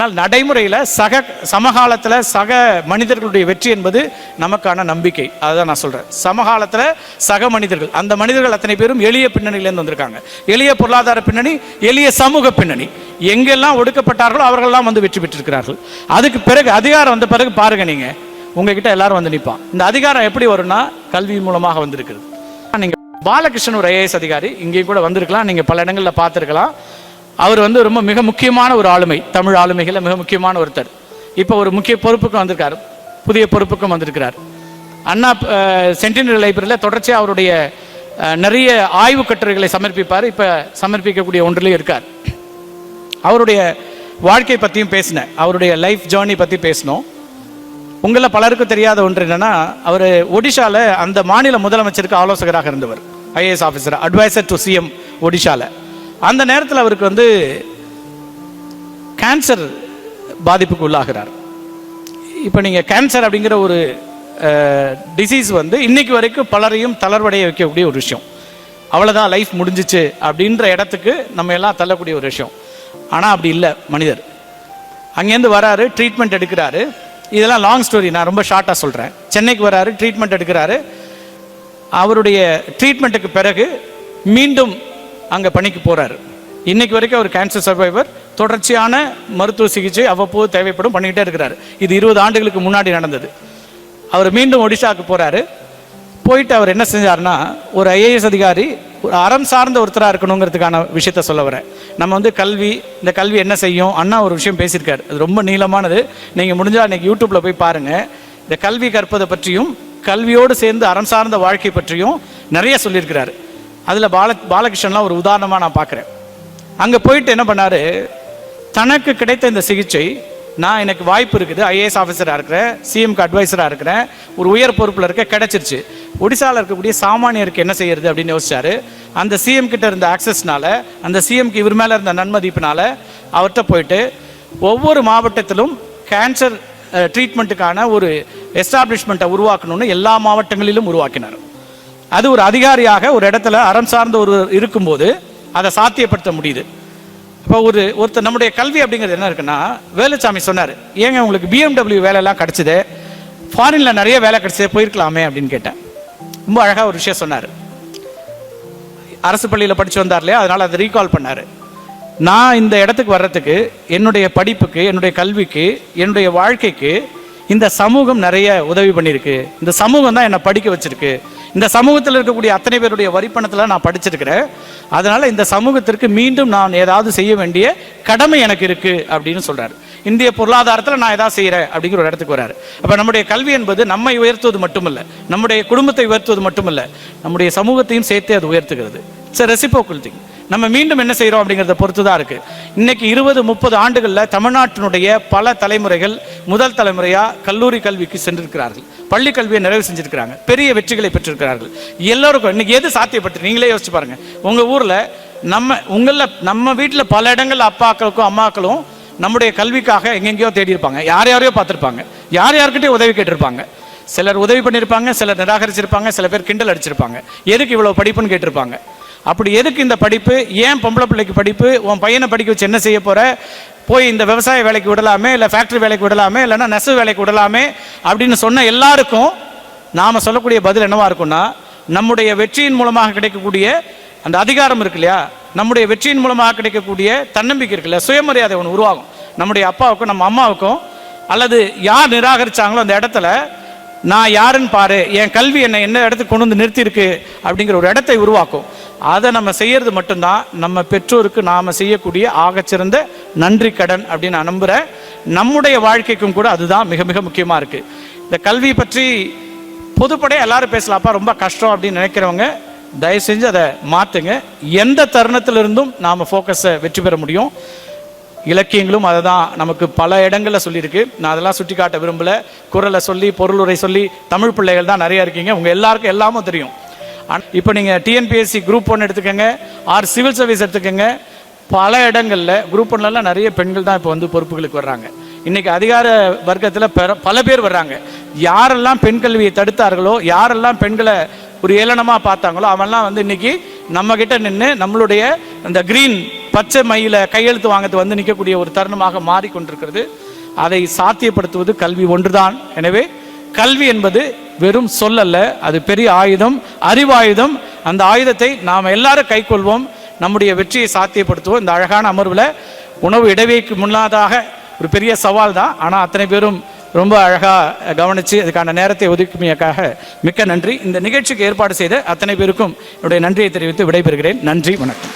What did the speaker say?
ஆனால் நடைமுறையில் சக சமகாலத்தில் சக மனிதர்களுடைய வெற்றி என்பது நமக்கான நம்பிக்கை. அதுதான் நான் சொல்கிறேன் சமகாலத்தில் சக மனிதர்கள் அந்த மனிதர்கள் அத்தனை பேரும் எளிய பின்னணியிலேருந்து வந்திருக்காங்க. எளிய பொருளாதார பின்னணி எளிய சமூக பின்னணி. எங்கெல்லாம் ஒடுக்கப்பட்டார்களோ அவர்கள்லாம் வந்து வெற்றி பெற்றிருக்கிறார்கள். அதுக்கு பிறகு அதிகாரம் வந்த பிறகு பாருங்க நீங்கள் உங்ககிட்ட எல்லாரும் வந்து நிற்பான் இந்த அதிகாரம் எப்படி வரும்னா கல்வி மூலமாக வந்திருக்குது நீங்கள் பாலகிருஷ்ணன் ஒரு ஐஏஎஸ் அதிகாரி இங்கேயும் கூட வந்திருக்கலாம். நீங்கள் பல இடங்களில் பார்த்துருக்கலாம். அவர் வந்து ரொம்ப மிக முக்கியமான ஒரு ஆளுமை தமிழ் ஆளுமைகளில் மிக முக்கியமான ஒருத்தர். இப்போ ஒரு முக்கிய பொறுப்புக்கும் வந்திருக்கார் புதிய பொறுப்புக்கும் வந்திருக்கிறார். அண்ணா சென்டினரி லைப்ரரியில் தொடர்ச்சியாக அவருடைய நிறைய ஆய்வு கட்டுரைகளை சமர்ப்பிப்பார் இப்போ சமர்ப்பிக்கக்கூடிய ஒன்றிலையும் இருக்கார். அவருடைய வாழ்க்கை பற்றியும் பேசினேன் அவருடைய லைஃப் ஜேர்னி பற்றி பேசினோம். உங்களில் பலருக்கும் தெரியாத ஒன்று என்னென்னா அவர் ஒடிஷாவில் அந்த மாநில முதலமைச்சருக்கு ஆலோசகராக இருந்தவர் IAS officer adviser to CM ஒடிஷாவில் அந்த நேரத்தில் அவருக்கு வந்து கேன்சர் பாதிப்புக்கு உள்ளாகிறார். இப்போ நீங்கள் கேன்சர் அப்படிங்கிற ஒரு டிசீஸ் வந்து இன்னைக்கு வரைக்கும் பலரையும் தளர்வடைய வைக்கக்கூடிய ஒரு விஷயம். அவ்வளோதான் லைஃப் முடிஞ்சிச்சு அப்படின்ற இடத்துக்கு நம்ம எல்லாம் தள்ளக்கூடிய ஒரு விஷயம். ஆனால் அப்படி இல்லை மனிதர். அங்கேருந்து வராரு ட்ரீட்மெண்ட் எடுக்கிறாரு. இதெல்லாம் லாங் ஸ்டோரி நான் ரொம்ப ஷார்ட்டாக சொல்கிறேன் சென்னைக்கு வராரு ட்ரீட்மெண்ட் எடுக்கிறாரு. அவருடைய ட்ரீட்மெண்ட்டுக்கு பிறகு மீண்டும் அங்கே பணிக்கு போகிறார் இன்னைக்கு வரைக்கும் அவர் கேன்சர் சர்வைவர் தொடர்ச்சியான மருத்துவ சிகிச்சை அவ்வப்போது தேவைப்படும் பண்ணிக்கிட்டே இருக்கிறார். இது இருபது ஆண்டுகளுக்கு முன்னாடி நடந்தது. அவர் மீண்டும் ஒடிஷாவுக்கு போகிறாரு போயிட்டு அவர் என்ன செஞ்சாருன்னா ஒரு ஐஏஎஸ் அதிகாரி ஒரு அறம் சார்ந்த ஒருத்தராக இருக்கணுங்கிறதுக்கான விஷயத்த சொல்ல வரேன் நம்ம வந்து கல்வி இந்த கல்வி என்ன செய்யும்? அண்ணா ஒரு விஷயம் பேசியிருக்காரு. அது ரொம்ப நீளமானது. நீங்கள் முடிஞ்சால் இன்றைக்கி யூடியூப்பில் போய் பாருங்கள் இந்த கல்வி கற்பதை பற்றியும் கல்வியோடு சேர்ந்து அறம் சார்ந்த வாழ்க்கை பற்றியும் நிறைய சொல்லியிருக்கிறாரு. அதில் பால பாலகிருஷ்ணன்லாம் ஒரு உதாரணமாக நான் பார்க்குறேன். அங்கே போயிட்டு என்ன பண்ணார்? தனக்கு கிடைத்த இந்த சிகிச்சை நான் எனக்கு வாய்ப்பு இருக்குது ஐஏஎஸ் ஆஃபீஸராக இருக்கிறேன் சிஎம்க்கு அட்வைசராக இருக்கிறேன் ஒரு உயர் பொறுப்பில் இருக்க கிடைச்சிருச்சு. ஒடிசாவில் இருக்கக்கூடிய சாமானியருக்கு என்ன செய்யறது அப்படின்னு யோசிச்சாரு. அந்த சிஎம் கிட்ட இருந்த ஆக்சஸ்னால அந்த சிஎம்க்கு இவர் மேலே இருந்த நன்மதிப்பினால அவர்கிட்ட போயிட்டு ஒவ்வொரு மாவட்டத்திலும் கேன்சர் ட்ரீட்மெண்ட்டுக்கான ஒரு எஸ்டாப்ளிஷ்மெண்ட்டை உருவாக்கணும்னு எல்லா மாவட்டங்களிலும் உருவாக்கினார். அது ஒரு அதிகாரியாக ஒரு இடத்துல அறம் சார்ந்த ஒரு இருக்கும்போது அதை சாத்தியப்படுத்த முடியுது. இப்போ ஒரு ஒருத்தர் நம்முடைய கல்வி அப்படிங்கிறது என்ன இருக்குன்னா வேலுச்சாமி சொன்னார் ஏங்க உங்களுக்கு பிஎம்டபிள்யூ வேலையெல்லாம் கிடச்சிது ஃபாரினில் நிறைய வேலை கிடச்சிது போயிருக்கலாமே அப்படின்னு கேட்டேன். ரொம்ப அழகாக ஒரு விஷயம் சொன்னார். அரசு பள்ளியில் படித்து வந்தார் இல்லையா அதனால் அதை ரீகால் பண்ணார். நான் இந்த இடத்துக்கு வர்றதுக்கு என்னுடைய படிப்புக்கு என்னுடைய கல்விக்கு என்னுடைய வாழ்க்கைக்கு இந்த சமூகம் நிறைய உதவி பண்ணியிருக்கு. இந்த சமூகம் தான் என்னை படிக்க வச்சிருக்கு. இந்த சமூகத்தில் இருக்கக்கூடிய அத்தனை பேருடைய வரிப்பணத்தில் நான் படிச்சிருக்கிறேன். அதனால் இந்த சமூகத்திற்கு மீண்டும் நான் ஏதாவது செய்ய வேண்டிய கடமை எனக்கு இருக்குது அப்படின்னு சொல்கிறார் இந்திய பொருளாதாரத்தில் நான் ஏதாவது செய்கிறேன் அப்படிங்கிற ஒரு இடத்துக்கு வராரு அப்போ நம்முடைய கல்வி என்பது நம்மை உயர்த்துவது மட்டுமல்ல. நம்முடைய குடும்பத்தை உயர்த்துவது மட்டுமல்ல. நம்முடைய சமூகத்தையும் சேர்த்து அது உயர்த்துகிறது. இட்ஸ் ரெசிபோக்கல் திங் நம்ம மீண்டும் என்ன செய்கிறோம் அப்படிங்கிறத பொறுத்து தான் இருக்குது இன்றைக்கி இருபது முப்பது ஆண்டுகளில் தமிழ்நாட்டினுடைய பல தலைமுறைகள் முதல் தலைமுறையாக கல்லூரி கல்விக்கு சென்றிருக்கிறார்கள். பள்ளி கல்வியை நிறைவு செஞ்சிருக்கிறாங்க. பெரிய வெற்றிகளை பெற்றிருக்கிறார்கள். எல்லோருக்கும் இன்றைக்கி எது சாத்தியப்பட்டு நீங்களே யோசிச்சு பாருங்கள் உங்கள் ஊரில் நம்ம உங்களில் நம்ம வீட்டில் பல இடங்கள்ல அப்பாக்களுக்கும் அம்மாக்களும் நம்முடைய கல்விக்காக எங்கெங்கேயோ தேடி இருப்பாங்க யார் யாரையோ பார்த்துருப்பாங்க. யார் யார்கிட்டயும் உதவி கேட்டிருப்பாங்க. சிலர் உதவி பண்ணியிருப்பாங்க சிலர் நிராகரிச்சிருப்பாங்க சில பேர் கிண்டல் அடிச்சிருப்பாங்க. எதுக்கு இவ்வளோ படிப்புன்னு கேட்டிருப்பாங்க. அப்படி எதுக்கு இந்த படிப்பு? ஏன் பொம்பளை பிள்ளைக்கு படிப்பு? உன் பையனை படிக்க வச்சு என்ன செய்ய போகிற போய் இந்த விவசாய வேலைக்கு விடலாமே இல்லை ஃபேக்ட்ரி வேலைக்கு விடலாமே இல்லைன்னா நெசவு வேலைக்கு விடலாமே அப்படின்னு சொன்ன எல்லாருக்கும் நாம் சொல்லக்கூடிய பதில் என்னவா இருக்கும்னா நம்முடைய வெற்றியின் மூலமாக கிடைக்கக்கூடிய அந்த அதிகாரம் இருக்கு இல்லையா? நம்முடைய வெற்றியின் மூலமாக கிடைக்கக்கூடிய தன்னம்பிக்கை இருக்குல்ல சுயமரியாதை ஒன்று உருவாகும். நம்முடைய அப்பாவுக்கும் நம்ம அம்மாவுக்கும் அல்லது யார் நிராகரிச்சாங்களோ அந்த இடத்துல நான் யாருன்னு பாரு என் கல்வி என்னை என்ன இடத்துக்கு கொண்டு வந்து நிறுத்தியிருக்கு அப்படிங்கிற ஒரு இடத்தை உருவாக்கும். அதை நம்ம செய்யறது மட்டும்தான் நம்ம பெற்றோருக்கு நாம் செய்யக்கூடிய ஆகச்சிறந்த நன்றி கடன் அப்படின்னு நான் நம்புகிறேன் நம்முடைய வாழ்க்கைக்கும் கூட அதுதான் மிக மிக முக்கியமாக இருக்குது இந்த கல்வி பற்றி பொதுப்படையாக எல்லாரும் பேசலாப்பா ரொம்ப கஷ்டம் அப்படின்னு நினைக்கிறவங்க தயவு செஞ்சு அதை மாற்றுங்க எந்த தருணத்திலிருந்தும் நாம் ஃபோக்கஸை வெற்றி பெற முடியும். இலக்கியங்களும் அதை தான் நமக்கு பல இடங்களில் சொல்லியிருக்கு. நான் அதெல்லாம் சுட்டி காட்ட விரும்பல. குரலை சொல்லி பொருளுரை சொல்லி தமிழ் பிள்ளைகள் தான் நிறைய இருக்கீங்க. உங்கள் எல்லாருக்கும் எல்லாமும் தெரியும். இப்போ நீங்கள் டிஎன்பிஎஸ்சி குரூப் ஒன் எடுத்துக்கோங்க. ஆர் சிவில் சர்வீஸ் எடுத்துக்கோங்க. பல இடங்களில் குரூப் ஒன்லலாம் நிறைய பெண்கள் தான் இப்போ வந்து பொறுப்புகளுக்கு வர்றாங்க. இன்றைக்கி அதிகார வர்க்கத்தில் பல பேர் வர்றாங்க. யாரெல்லாம் பெண் கல்வியை தடுத்தார்களோ யாரெல்லாம் பெண்களை ஒரு ஏளனமாக பார்த்தாங்களோ அவன்லாம் வந்து இன்னைக்கு நம்ம நின்று நம்மளுடைய அந்த க்ரீன் பச்சை மயில கையெழுத்து வாங்கிறது வந்து நிற்கக்கூடிய ஒரு தருணமாக மாறிக்கொண்டிருக்கிறது. அதை சாத்தியப்படுத்துவது கல்வி ஒன்றுதான். எனவே கல்வி என்பது வெறும் சொல்லல்ல அது பெரிய ஆயுதம் அறிவாயுதம். அந்த ஆயுதத்தை நாம் எல்லாரும் கைக்கொள்வோம் நம்முடைய வெற்றியை சாத்தியப்படுத்துவோம். இந்த அழகான அமர்வில் உணவு இடைவேக்கு முன்னாதாக ஒரு பெரிய சவால் தான். ஆனால் அத்தனை பேரும் ரொம்ப அழகாக கவனித்து அதுக்கான நேரத்தை ஒதுக்குமையக்காக மிக்க நன்றி. இந்த நிகழ்ச்சிக்கு ஏற்பாடு செய்த அத்தனை பேருக்கும் என்னுடைய நன்றியை தெரிவித்து விடைபெறுகிறேன். நன்றி வணக்கம்.